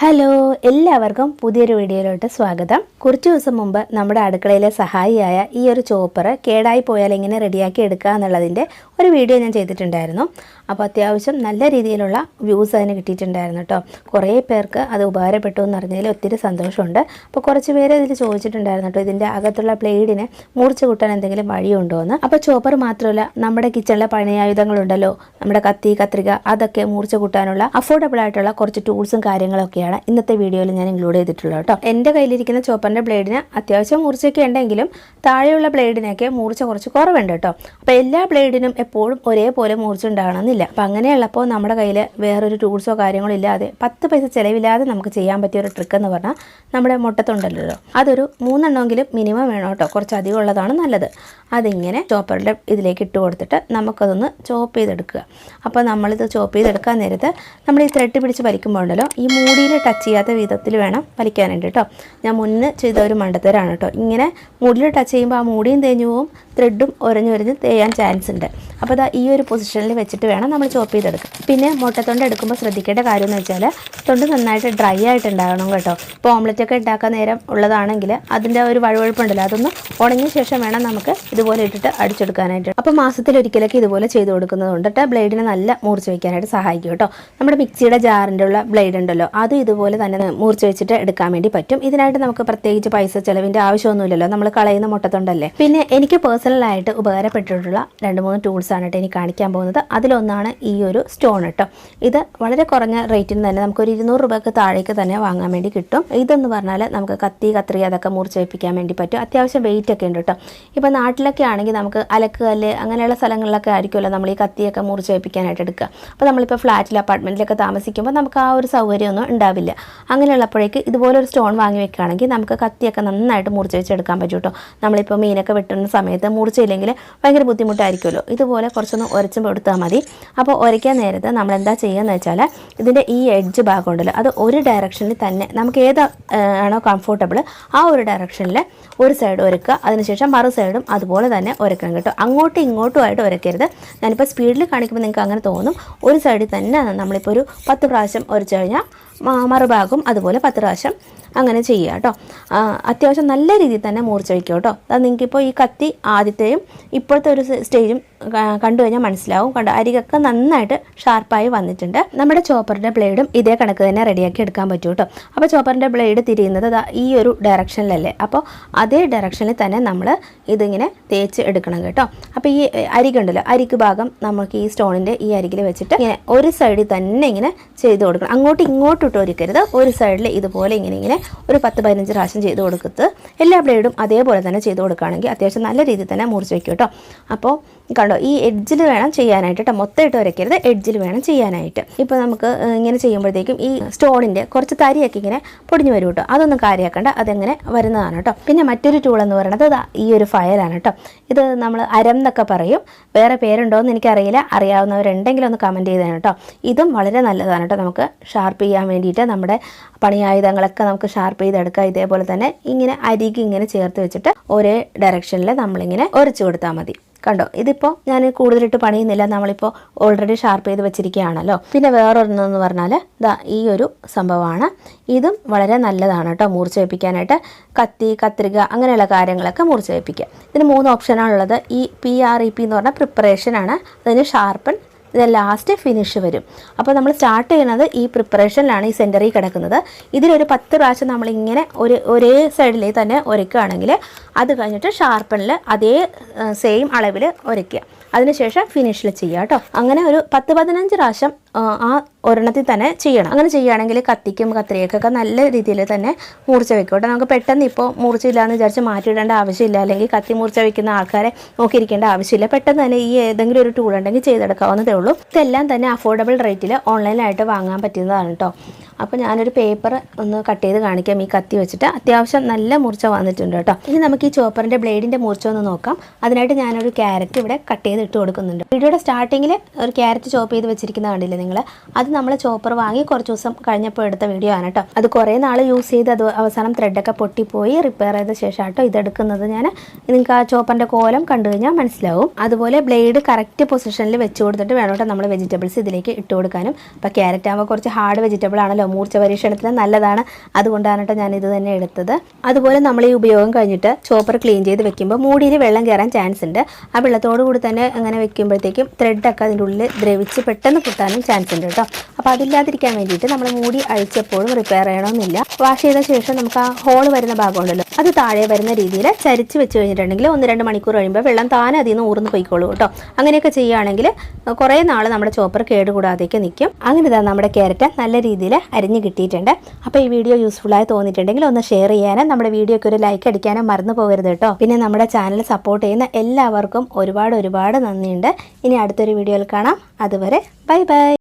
Hello എല്ലാവർക്കും പുതിയൊരു വീഡിയോയിലോട്ട് സ്വാഗതം. കുറച്ച് ദിവസം മുമ്പ് നമ്മുടെ അടുക്കളയിലെ സഹായിയായ ഈ ഒരു ചോപ്പർ കേടായി പോയാൽ എങ്ങനെ റെഡിയാക്കി എടുക്കുക എന്നുള്ളതിന്റെ ഒരു വീഡിയോ ഞാൻ ചെയ്തിട്ടുണ്ടായിരുന്നു. അപ്പോൾ അത്യാവശ്യം നല്ല രീതിയിലുള്ള വ്യൂസ് അതിന് കിട്ടിയിട്ടുണ്ടായിരുന്നു കേട്ടോ. കുറേ പേർക്ക് അത് ഉപകാരപ്പെട്ടു എന്ന് അറിഞ്ഞതിൽ ഒത്തിരി സന്തോഷമുണ്ട്. അപ്പോൾ കുറച്ച് പേര് ഇതിൽ ചോദിച്ചിട്ടുണ്ടായിരുന്നു കേട്ടോ ഇതിന്റെ അകത്തുള്ള പ്ലേഡിനെ മുറിച്ച് കൂട്ടാൻ എന്തെങ്കിലും വഴിയുണ്ടോ എന്ന്. അപ്പോൾ ചോപ്പർ മാത്രമല്ല നമ്മുടെ കിച്ചണിലെ പണിയായുധങ്ങളുണ്ടല്ലോ നമ്മുടെ കത്തി കത്രിക അതൊക്കെ മുറിച്ച് കൂട്ടാനുള്ള അഫോർഡബിൾ ആയിട്ടുള്ള കുറച്ച് ടൂൾസും കാര്യങ്ങളൊക്കെയാണ്. ഇന്നത്തെ വീഡിയോയിൽ ഞാൻ ഇൻക്ലൂഡ് ചെയ്തിട്ടുള്ളത് കേട്ടോ. എന്റെ കയ്യിലിരിക്കുന്ന ചോപ്പറിന്റെ ബ്ലേഡിന് അത്യാവശ്യം മൂർച്ചയൊക്കെ ഉണ്ടെങ്കിലും താഴെയുള്ള ബ്ലേഡിനൊക്കെ മൂർച്ച കുറച്ച് കുറവുണ്ട് കേട്ടോ. അപ്പോൾ എല്ലാ ബ്ലേഡിനും എപ്പോഴും ഒരേപോലെ മൂർച്ച ഉണ്ടാകണമെന്നില്ല. അപ്പം അങ്ങനെയുള്ളപ്പോൾ നമ്മുടെ കയ്യിൽ വേറൊരു ടൂൾസോ കാര്യങ്ങളോ ഇല്ലാതെ പത്ത് പൈസ ചിലവില്ലാതെ നമുക്ക് ചെയ്യാൻ പറ്റിയ ഒരു ട്രിക്ക് എന്ന് പറഞ്ഞാൽ നമ്മുടെ മുട്ടത്തുണ്ടല്ലോ. അതൊരു മൂന്നെണ്ണമെങ്കിലും മിനിമം വേണം കേട്ടോ. കുറച്ച് അധികം ഉള്ളതാണ് നല്ലത്. അതിങ്ങനെ ചോപ്പറിന്റെ ഇതിലേക്ക് ഇട്ട് കൊടുത്തിട്ട് നമുക്കതൊന്ന് ചോപ്പ് ചെയ്തെടുക്കുക. അപ്പോൾ നമ്മളിത് ചോപ്പ് ചെയ്തെടുക്കാൻ നേരത്ത് നമ്മൾ ഈ ത്രെഡ് പിടിച്ച് വലിക്കുമ്പോൾ ഉണ്ടല്ലോ ഈ മൂടിയിൽ ടച്ച് ചെയ്യാത്ത വിധത്തിൽ വേണം വലിക്കാനായിട്ട് കേട്ടോ ഞാൻ മുന്നേ ചെയ്ത ഒരു മണ്ടത്തരാണ് കേട്ടോ ഇങ്ങനെ മുടിയിൽ ടച്ച് ചെയ്യുമ്പോൾ ആ മൂടിയും തേഞ്ഞു പോവും ത്രെഡും ഒരഞ്ഞൊരഞ്ഞ് തേയാൻ ചാൻസ് ഉണ്ട്. അപ്പോൾ ദാ ഈ ഒരു പൊസിഷനിൽ വെച്ചിട്ട് വേണം നമ്മൾ ചോപ്പ് ചെയ്തെടുക്കുക പിന്നെ മുട്ടത്തൊണ്ട് എടുക്കുമ്പോൾ ശ്രദ്ധിക്കേണ്ട കാര്യം എന്ന് വെച്ചാൽ തൊണ്ട് നന്നായിട്ട് ഡ്രൈ ആയിട്ട് ഉണ്ടാകണം കേട്ടോ. ഇപ്പോൾ ഓംലെറ്റ് ഒക്കെ ഉണ്ടാക്കാൻ നേരം ഉള്ളതാണെങ്കിൽ അതിന്റെ ഒരു വഴുവഴുപ്പുണ്ടല്ലോ അതൊന്ന് ഉണങ്ങിയ ശേഷം വേണം നമുക്ക് ഇതുപോലെ ഇട്ടിട്ട് അടിച്ചെടുക്കാനായിട്ട്. അപ്പോൾ മാസത്തിൽ ഒരിക്കലൊക്കെ ഇതുപോലെ ചെയ്ത് കൊടുക്കുന്നത് കൊണ്ടിട്ട് ബ്ലേഡിനെ നല്ല മൂർച്ച വയ്ക്കാനായിട്ട് സഹായിക്കും കേട്ടോ നമ്മുടെ മിക്സിയുടെ ജാറിന്റെ ഉള്ള ബ്ലേഡ് ഉണ്ടല്ലോ അതും ഇതുപോലെ തന്നെ മൂർച്ച വെച്ചിട്ട് എടുക്കാൻ വേണ്ടി പറ്റും. ഇതിനായിട്ട് നമുക്ക് പ്രത്യേകിച്ച് പൈസ ചിലവിന്റെ ആവശ്യമൊന്നുമില്ലല്ലോ. നമ്മൾ കളയുന്ന മുട്ടത്തുണ്ടല്ലേ? പിന്നെ എനിക്ക് പേഴ്സണലായിട്ട് ഉപകാരപ്പെട്ടിട്ടുള്ള രണ്ട് മൂന്ന് ടൂൾസ് ആണ് ഇനി കാണിക്കാൻ പോകുന്നത്. അതിലൊന്നാണ് ഈ ഒരു സ്റ്റോൺ കേട്ടോ ഇത് വളരെ കുറഞ്ഞ റേറ്റിന് തന്നെ നമുക്ക് ഒരു ഇരുന്നൂറ് രൂപയ്ക്ക് താഴേക്ക് തന്നെ വാങ്ങാൻ വേണ്ടി കിട്ടും. ഇതെന്ന് പറഞ്ഞാൽ നമുക്ക് കത്തി കത്രി അതൊക്കെ മൂർച്ച വെപ്പിക്കാൻ വേണ്ടി പറ്റും. അത്യാവശ്യം വെയിറ്റ് ഒക്കെ ഉണ്ട് കേട്ടോ. ഇപ്പോൾ നാട്ടിലൊക്കെ ആണെങ്കിൽ നമുക്ക് അലക്കുകല്ല് അങ്ങനെയുള്ള സ്ഥലങ്ങളിലൊക്കെ ആയിരിക്കുമല്ലോ നമ്മൾ ഈ കത്തിയൊക്കെ മൂർച്ച വെപ്പിക്കാനായിട്ട് എടുക്കുക. അപ്പോൾ നമ്മളിപ്പോൾ ഫ്ലാറ്റിൽ അപ്പാർട്ട്മെന്റിലൊക്കെ താമസിക്കുമ്പോൾ നമുക്ക് ആ ഒരു സൗകര്യമൊന്നും ഉണ്ടാവില്ല. അങ്ങനെയുള്ളപ്പോഴേക്ക് ഇതുപോലെ ഒരു സ്റ്റോൺ വാങ്ങി വെക്കുകയാണെങ്കിൽ നമുക്ക് കത്തിയൊക്കെ നന്നായിട്ട് മുറിച്ച് വെച്ചെടുക്കാൻ പറ്റും കേട്ടോ. നമ്മളിപ്പോൾ മീനൊക്കെ വെട്ടുന്ന സമയത്ത് മുറിച്ചില്ലെങ്കിൽ ഭയങ്കര ബുദ്ധിമുട്ടായിരിക്കുമല്ലോ. ഇതുപോലെ കുറച്ചൊന്ന് ഉരച്ചും കൊടുത്താൽ മതി. അപ്പോൾ ഉരയ്ക്കാൻ നേരത്തെ നമ്മൾ എന്താ ചെയ്യുകയെന്ന് വെച്ചാൽ ഇതിന്റെ ഈ എഡ്ജ് ഭാഗം ഉണ്ടല്ലോ അത് ഒരു ഡയറക്ഷനിൽ തന്നെ നമുക്ക് ഏത് ആണോ കംഫർട്ടബിൾ ആ ഒരു ഡയറക്ഷനിൽ ഒരു സൈഡ് ഉരക്കുക അതിനുശേഷം മറു സൈഡും അതുപോലെ തന്നെ ഉരക്കണം കേട്ടോ. അങ്ങോട്ടും ഇങ്ങോട്ടും ആയിട്ട് ഉരക്കരുത് ഞാനിപ്പോൾ സ്പീഡിൽ കാണിക്കുമ്പോൾ നിങ്ങൾക്ക് അങ്ങനെ തോന്നും. ഒരു സൈഡിൽ തന്നെ നമ്മളിപ്പോൾ ഒരു പത്ത് പ്രാവശ്യം ഉരച്ചു കഴിഞ്ഞാൽ മറുഭാഗം അതുപോലെ പത്ത് പ്രാവശ്യം അങ്ങനെ ചെയ്യുക കേട്ടോ. അത്യാവശ്യം നല്ല രീതിയിൽ തന്നെ മൂർച്ച വയ്ക്കുക കേട്ടോ. അത് നിങ്ങൾക്കിപ്പോൾ ഈ കത്തി ആദ്യത്തെയും ഇപ്പോഴത്തെ ഒരു സ്റ്റേജും കണ്ടു കഴിഞ്ഞാൽ മനസ്സിലാവും. കണ്ടോ? അരികൊക്കെ നന്നായിട്ട് ഷാർപ്പായി വന്നിട്ടുണ്ട്. നമ്മുടെ ചോപ്പറിന്റെ ബ്ലേഡും ഇതേ കണക്ക് തന്നെ റെഡിയാക്കി എടുക്കാൻ പറ്റും കേട്ടോ. അപ്പോൾ ചോപ്പറിന്റെ ബ്ലേഡ് തിരിയുന്നത് ഈ ഒരു ഡയറക്ഷനിലല്ലേ? അപ്പോൾ അതേ ഡയറക്ഷനിൽ തന്നെ നമ്മൾ ഇതിങ്ങനെ തേച്ച് എടുക്കണം കേട്ടോ. അപ്പോൾ ഈ അരികുണ്ടല്ലോ അരിക്ക് ഭാഗം നമുക്ക് ഈ സ്റ്റോണിന്റെ ഈ അരികിൽ വെച്ചിട്ട് ഇങ്ങനെ ഒരു സൈഡിൽ തന്നെ ഇങ്ങനെ ചെയ്ത് കൊടുക്കണം. അങ്ങോട്ടും ഇങ്ങോട്ടും ഇട്ട് ഒരുക്കരുത്. ഒരു സൈഡിൽ ഇതുപോലെ ഇങ്ങനെ ഇങ്ങനെ ഒരു പത്ത് പതിനഞ്ച് പ്രാവശ്യം ചെയ്ത് കൊടുക്കത്ത്. എല്ലാ ബ്ലേഡും അതേപോലെ തന്നെ ചെയ്ത് കൊടുക്കുകയാണെങ്കിൽ അത്യാവശ്യം നല്ല രീതിയിൽ തന്നെ മുറിച്ച് വയ്ക്കും കേട്ടോ. അപ്പോൾ കണ്ടോ ഈ എഡ്ജിൽ വേണം ചെയ്യാനായിട്ട് കേട്ടോ. മൊത്തമായിട്ട് വരയ്ക്കരുത് എഡ്ജിൽ വേണം ചെയ്യാനായിട്ട്. ഇപ്പോൾ നമുക്ക് ഇങ്ങനെ ചെയ്യുമ്പോഴത്തേക്കും ഈ സ്റ്റോണിന്റെ കുറച്ച് തരിയൊക്കെ ഇങ്ങനെ പൊടിഞ്ഞു വരും കേട്ടോ. അതൊന്നും കാര്യമാക്കണ്ട അതെങ്ങനെ വരുന്നതാണ് കേട്ടോ. പിന്നെ മറ്റൊരു ടൂൾ എന്ന് പറയുന്നത് ഈ ഒരു ഫയലാണ് കേട്ടോ. ഇത് നമ്മൾ അരം എന്നൊക്കെ പറയും. വേറെ പേരുണ്ടോ എന്ന് എനിക്കറിയില്ല. അറിയാവുന്നവരുണ്ടെങ്കിൽ ഒന്ന് കമന്റ് ചെയ്തതാണ് കേട്ടോ. ഇതും വളരെ നല്ലതാണ് കേട്ടോ. നമുക്ക് ഷാർപ്പ് ചെയ്യാൻ വേണ്ടിയിട്ട് നമ്മുടെ പണിയായുധങ്ങളൊക്കെ നമുക്ക് ഷാർപ്പ് ചെയ്തെടുക്കാം. ഇതേപോലെ തന്നെ ഇങ്ങനെ അരികി ഇങ്ങനെ ചേർത്ത് വെച്ചിട്ട് ഒരേ ഡയറക്ഷനിൽ നമ്മളിങ്ങനെ ഒരച്ചു കൊടുത്താൽ മതി. കണ്ടോ? ഇതിപ്പോൾ ഞാൻ കൂടുതലിട്ട് പണിയുന്നില്ല. നമ്മളിപ്പോൾ ഓൾറെഡി ഷാർപ്പ് ചെയ്ത് വെച്ചിരിക്കുകയാണല്ലോ. പിന്നെ വേറൊരെണ്ണെന്ന് പറഞ്ഞാൽ ദാ ഈ ഒരു സംഭവമാണ്. ഇതും വളരെ നല്ലതാണ് കേട്ടോ. മൂർച്ച വെപ്പിക്കാനായിട്ട് കത്തി കത്രിക അങ്ങനെയുള്ള കാര്യങ്ങളൊക്കെ മൂർച്ച വെപ്പിക്കുക. ഇതിന് മൂന്ന് ഓപ്ഷനാണുള്ളത് ഈ പി ആർ ഇ പി എന്ന് പറഞ്ഞാൽ പ്രിപ്പറേഷനാണ് അതിന് ഷാർപ്പൺ ലാസ്റ്റ് ഫിനിഷ് വരും. അപ്പോൾ നമ്മൾ സ്റ്റാർട്ട് ചെയ്യുന്നത് ഈ പ്രിപ്പറേഷനിലാണ് ഈ സെന്ററിൽ കിടക്കുന്നത്. ഇതിലൊരു പത്ത് പ്രാവശ്യം നമ്മളിങ്ങനെ ഒരു ഒരേ സൈഡിൽ തന്നെ ഒരുക്കുകയാണെങ്കിൽ അത് കഴിഞ്ഞിട്ട് ഷാർപ്പണിൽ അതേ സെയിം അളവിൽ ഉരയ്ക്കുക അതിനുശേഷം ഫിനിഷിൽ ചെയ്യുക കേട്ടോ അങ്ങനെ ഒരു പത്ത് പതിനഞ്ച് പ്രാവശ്യം ആ, ഒരെണ്ണത്തിൽ തന്നെ ചെയ്യണം. അങ്ങനെ ചെയ്യുകയാണെങ്കിൽ കത്തിക്കും കത്രിയൊക്കെ നല്ല രീതിയിൽ തന്നെ മൂർച്ച വെക്കും കേട്ടോ. നമുക്ക് പെട്ടെന്ന് ഇപ്പോൾ മൂർച്ചയില്ല എന്ന് വിചാരിച്ച് മാറ്റിയിടേണ്ട ആവശ്യമില്ല. അല്ലെങ്കിൽ കത്തി മൂർച്ച വെക്കുന്ന ആൾക്കാരെ നോക്കിയിരിക്കേണ്ട ആവശ്യമില്ല. പെട്ടെന്ന് തന്നെ ഈ ഏതെങ്കിലും ഒരു ടൂൾ ഉണ്ടെങ്കിൽ ചെയ്തെടുക്കാവുന്നതേ ഉള്ളൂ. ഇതെല്ലാം തന്നെ അഫോർഡബിൾ റേറ്റിൽ ഓൺലൈനായിട്ട് വാങ്ങാൻ പറ്റുന്നതാണ് കേട്ടോ അപ്പോൾ ഞാനൊരു പേപ്പർ ഒന്ന് കട്ട് ചെയ്ത് കാണിക്കാം. ഈ കത്തി വെച്ചിട്ട് അത്യാവശ്യം നല്ല മുറിച്ച വന്നിട്ടുണ്ട് കേട്ടോ. ഇനി നമുക്ക് ഈ ചോപ്പറിന്റെ ബ്ലേഡിന്റെ മുറിച്ച ഒന്ന് നോക്കാം. അതിനായിട്ട് ഞാനൊരു ക്യാരറ്റ് ഇവിടെ കട്ട് ചെയ്ത് ഇട്ട് കൊടുക്കുന്നുണ്ട്. വീഡിയോയുടെ സ്റ്റാർട്ടിങ്ങിൽ ഒരു ക്യാരറ്റ് ചോപ്പ് ചെയ്ത് വെച്ചിരിക്കുന്ന കണ്ടില്ലേ നിങ്ങൾ അത് നമ്മൾ ചോപ്പർ വാങ്ങി കുറച്ച് ദിവസം കഴിഞ്ഞപ്പോൾ എടുത്ത വീഡിയോ ആണ് കേട്ടോ. അത് കുറേ നാൾ യൂസ് ചെയ്ത് അത് അവസാനം ത്രെഡൊക്കെ പൊട്ടിപ്പോയി റിപ്പയർ ചെയ്ത ശേഷം കേട്ടോ ഇതെടുക്കുന്നത് ഞാൻ നിങ്ങൾക്ക് ആ ചോപ്പറിന്റെ കോലം കണ്ടു കഴിഞ്ഞാൽ മനസ്സിലാവും. അതുപോലെ ബ്ലേഡ് കറക്റ്റ് പൊസിഷനിൽ വെച്ച് കൊടുത്തിട്ട് വേണം കേട്ടോ നമ്മൾ വെജിറ്റബിൾസ് ഇതിലേക്ക് ഇട്ട് കൊടുക്കാനും. അപ്പോൾ ക്യാരറ്റ് ആകുമ്പോൾ കുറച്ച് ഹാർഡ് വെജിറ്റബിൾ ആണല്ലോ കേട്ടോ മൂർച്ച പരീക്ഷണത്തിന് നല്ലതാണ്. അതുകൊണ്ടാണ് കേട്ടോ ഞാൻ ഇത് തന്നെ എടുത്തത്. അതുപോലെ നമ്മൾ ഈ ഉപയോഗം കഴിഞ്ഞിട്ട് ചോപ്പർ ക്ലീൻ ചെയ്ത് വെക്കുമ്പോൾ മൂടിയിൽ വെള്ളം കയറാൻ ചാൻസ് ഉണ്ട്. ആ വെള്ളത്തോടു കൂടി തന്നെ അങ്ങനെ വെക്കുമ്പോഴത്തേക്കും ത്രെഡൊക്കെ അതിന്റെ ഉള്ളിൽ ദ്രവിച്ച് പെട്ടെന്ന് പൊട്ടാനും ചാൻസ് ഉണ്ട് കേട്ടോ അപ്പോൾ അതില്ലാതിരിക്കാൻ വേണ്ടിയിട്ട് നമ്മൾ മൂടി അഴിച്ചപ്പോഴും റിപ്പയർ ചെയ്യണമെന്നില്ല. വാഷ് ചെയ്ത ശേഷം നമുക്ക് ആ ഹോൾ വരുന്ന ഭാഗമുണ്ടല്ലോ അത് താഴെ വരുന്ന രീതിയിൽ ചരിച്ച് വെച്ച് കഴിഞ്ഞിട്ടുണ്ടെങ്കിൽ ഒന്ന് രണ്ട് മണിക്കൂർ കഴിയുമ്പോൾ വെള്ളം താനെ അതിൽ നിന്ന് ഊർന്ന് പോയിക്കോളൂ കേട്ടോ അങ്ങനെയൊക്കെ ചെയ്യുകയാണെങ്കിൽ കുറേ നാൾ നമ്മുടെ ചോപ്പർ കേടുകൂടാതെയൊക്കെ നിൽക്കും. അങ്ങനെ നമ്മുടെ ക്യാരറ്റ് നല്ല രീതിയിൽ അരിഞ്ഞ് കിട്ടിയിട്ടുണ്ട്. അപ്പോൾ ഈ വീഡിയോ യൂസ്ഫുള്ളായി തോന്നിയിട്ടുണ്ടെങ്കിൽ ഒന്ന് ഷെയർ ചെയ്യാനും നമ്മുടെ വീഡിയോയ്ക്ക് ഒരു ലൈക്ക് അടിക്കാനും മറന്നു പോകരുത് കേട്ടോ പിന്നെ നമ്മുടെ ചാനൽ സപ്പോർട്ട് ചെയ്യുന്ന എല്ലാവർക്കും ഒരുപാട് ഒരുപാട് നന്ദിയുണ്ട്. ഇനി അടുത്തൊരു വീഡിയോയിൽ കാണാം. അതുവരെ ബൈ ബൈ.